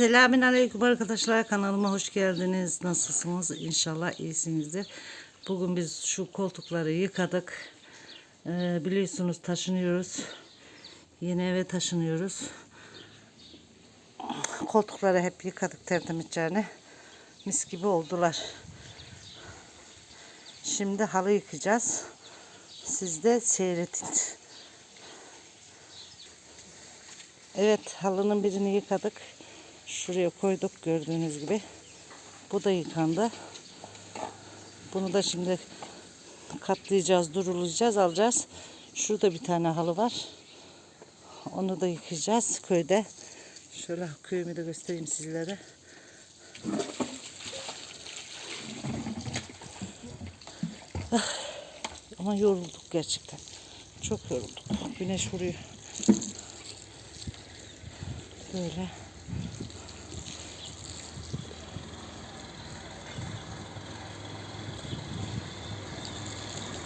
Selamün aleyküm arkadaşlar kanalıma hoş geldiniz. Nasılsınız? İnşallah iyisinizdir. Bugün biz şu koltukları yıkadık. Ee, biliyorsunuz taşınıyoruz. Yeni eve taşınıyoruz. Koltukları hep yıkadık tertemizce. Mis gibi oldular. Şimdi halı yıkayacağız. Siz de seyredin. Evet halının birini yıkadık. Şuraya koyduk gördüğünüz gibi. Bu da yıkandı. Bunu da şimdi katlayacağız, durulayacağız, alacağız. Şurada bir tane halı var. Onu da yıkayacağız köyde. Şöyle köyümü de göstereyim sizlere. Ah, Ama yorulduk gerçekten. Çok yorulduk. Güneş vuruyor. Böyle.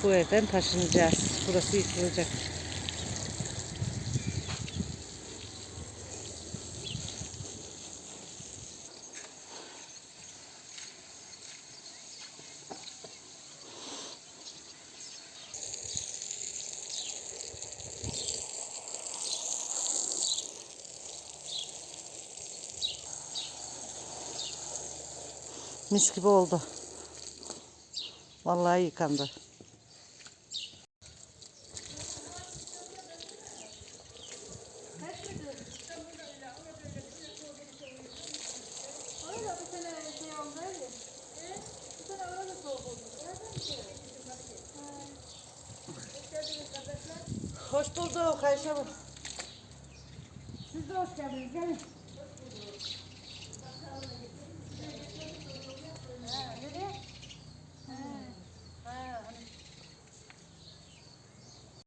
Bu evden taşınacağız. Burası yıkılacak. Mis gibi oldu. Vallahi yıkandı. Hoş bulduk Ayşe Hanım. Siz de hoş geldiniz. Gelin.